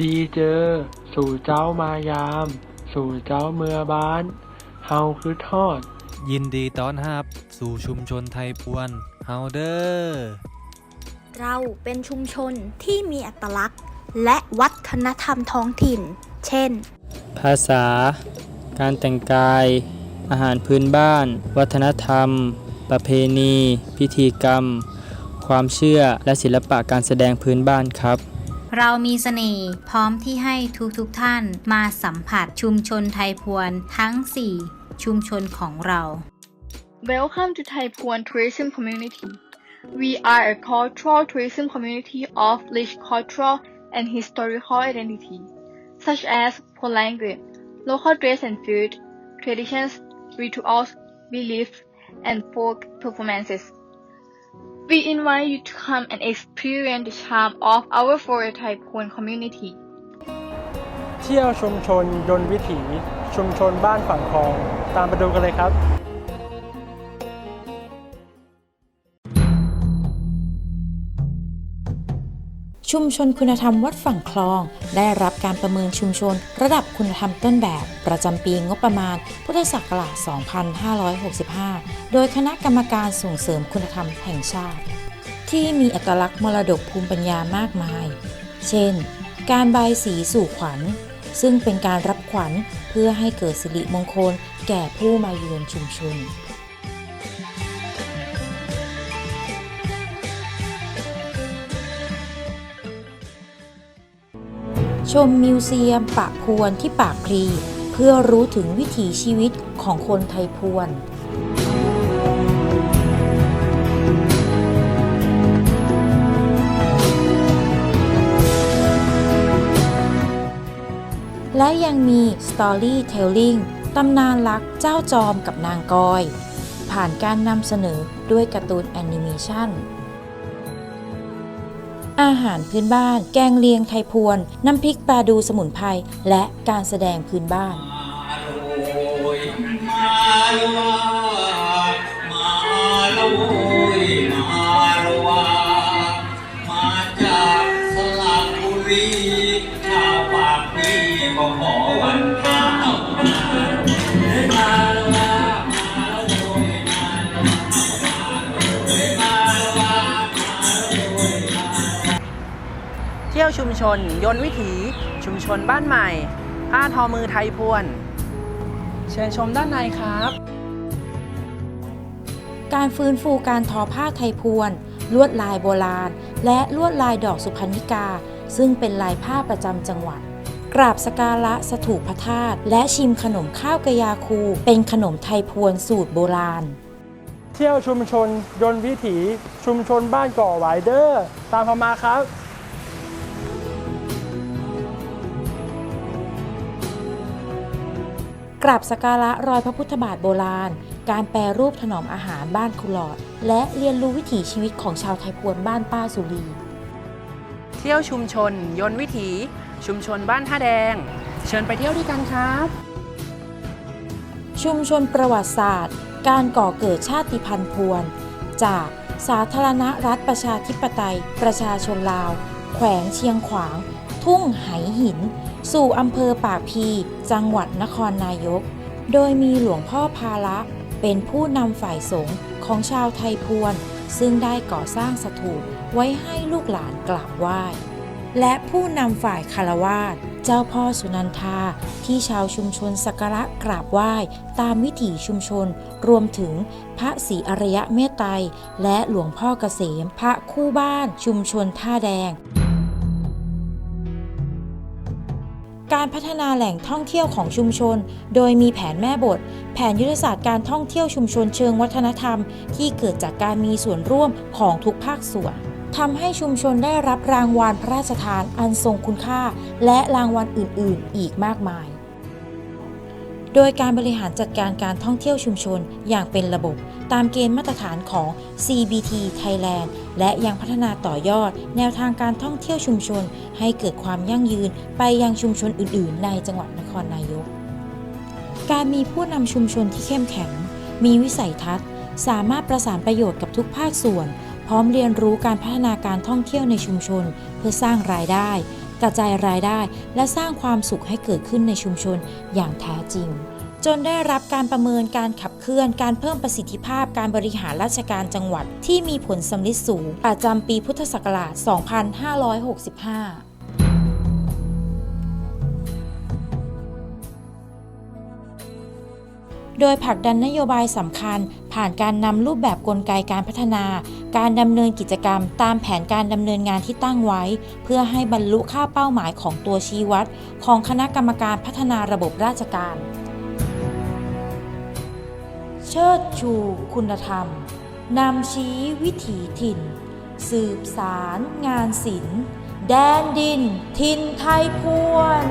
ดีเจอ สู่เจ้ามายาม สู่เจ้าเมื่อบ้าน เฮาคือทอด ยินดีต้อนรับ สู่ชุมชนไทยพวน เฮาเดอร์เราเป็นชุมชนที่มีอัตลักษณ์ และวัฒนธรรมท้องถิ่น เช่น ภาษา การแต่งกาย อาหารพื้นบ้าน วัฒนธรรม ประเพณี พิธีกรรม ความเชื่อและศิลปะการแสดงพื้นบ้านครับ เรามีเสน่ห์พร้อมที่ให้ทุกๆทท่านมาสัมผัสชุมชนไทยพวนทั้ง 4 ชุมชนของเรา Welcome to Thai Puan Tourism Community. We are a cultural tourism community of rich cultural and historical identity, such as Puan language, local dress and food, traditions, rituals, beliefs, and folk performances. We invite you to come and experience the charm of our foreign Thai Puan community. เที่ยวชุมชนยนต์วิถี ชุมชนบ้านฝั่งคลอง ตามไปดูกันเลยครับ ชุมชนคุณธรรมวัดฝั่งคลอง ได้รับการประเมินชุมชน ระดับคุณธรรมต้นแบบ ประจำปีงบประมาณ พุทธศักราช 2565 โดยคณะกรรมการส่งเสริมคุณธรรมแห่งชาติ ที่มีอัตลักษณ์มรดกภูมิปัญญามากมาย เช่น การบายสีสู่ขวัญ ซึ่งเป็นการรับขวัญเพื่อให้เกิดสิริมงคลแก่ผู้มาเยือนชุมชน ชมมิวเซียมปะพวนที่ปากพลีเพื่อรู้ถึงวิถีชีวิตของคนไทยพวนและยังมี Storytelling ตำนานรักเจ้าจอมกับนางกอย ผ่านการนำเสนอด้วยการ์ตูนแอนิเมชัน อาหารพื้นบ้าน แกงเลียงไทยพวน น้ำพริกปลาดูสมุนไพร และการแสดงพื้นบ้าน เที่ยวชุมชน ยนต์วิถีชุมชนบ้านใหม่ ผ้าทอมือไทยพวน เชิญชมด้านในครับ การฟื้นฟูการทอผ้าไทยพวน ลวดลายโบราณ และลวดลายดอกสุพรรณิกา ซึ่งเป็นลายผ้าประจำจังหวัด กราบสกการะสถูปพระธาตุและชิมขนมข้าวกะยาคู เป็นขนมไทยพวนสูตรโบราณเที่ยวชุมชนยนต์วิถี ชุมชนบ้านก่อหวายเดอร์ ตามพมาครับ กราบสกการะรอยพระพุทธบาทโบราณ การแปรรูปถนอมอาหารบ้านคุหลอด และเรียนรู้วิถีชีวิตของชาวไทยพวนบ้านป้าสุรี เที่ยวชุมชน ยนต์วิถี ชุมชนบ้านท่าแดง เชิญไปเที่ยวด้วยกันครับ ชุมชนประวัติศาสตร์ การก่อเกิดชาติพันธุ์พวน จากสาธารณรัฐประชาธิปไตย ประชาชนลาว แขวงเชียงขวาง ทุ่งไหหิน สู่อำเภอปากพี จังหวัดนครนายก โดยมีหลวงพ่อพาละ เป็นผู้นำฝ่ายสงฆ์ของชาวไทยพวน ซึ่งได้ก่อสร้างสถูปไว้ให้ลูกหลานกราบไหว้ และผู้นำฝ่ายคารวาสเจ้าพ่อสุนันทาที่ชาวชุมชนสักการะกราบไหว้ตามวิถีชุมชน รวมถึงพระศรีอริยะเมตไตรและหลวงพ่อเกษมพระคู่บ้านชุมชนท่าแดง การพัฒนาแหล่งท่องเที่ยวของชุมชน โดยมีแผนแม่บท แผนยุทธศาสตร์การท่องเที่ยวชุมชนเชิงวัฒนธรรม ที่เกิดจากการมีส่วนร่วมของทุกภาคส่วนทำให้ชุมชนได้รับรางวัลพระราชทานอันทรงคุณค่า และรางวัลอื่น ๆ อีกมากมาย โดยการบริหารจัดการการท่องเที่ยวชุมชนอย่างเป็นระบบ ตามเกณฑ์มาตรฐานของ CBT Thailand และยังพัฒนาต่อยอด แนวทางการท่องเที่ยวชุมชน ให้เกิดความยั่งยืนไปยังชุมชนอื่น ๆ ในจังหวัดนครนายก การมีผู้นำชุมชนที่เข้มแข็ง มีวิสัยทัศน์ สามารถประสานประโยชน์กับทุกภาคส่วน พร้อมเรียนรู้การพัฒนาการท่องเที่ยวในชุมชน เพื่อสร้างรายได้ กระจายรายได้ และสร้างความสุขให้เกิดขึ้นในชุมชนอย่างแท้จริง จนได้รับการประเมินการขับเคลื่อนการเพิ่มประสิทธิภาพการบริหารราชการจังหวัดที่มีผลสำลิดสูงประจำปีพุทธศักราช 2565 โดยผลักดันนโยบายสำคัญ ผ่านการนำรูปแบบกลไกการพัฒนา การดำเนินกิจกรรม ตามแผนการดำเนินงานที่ตั้งไว้ เพื่อให้บรรลุค่าเป้าหมายของตัวชี้วัด ของคณะกรรมการพัฒนาระบบราชการ เชิดชูคุณธรรมนำชี้วิถีถิ่น สืบสารงานศิลป์ แดนดิน ทินไทยพวน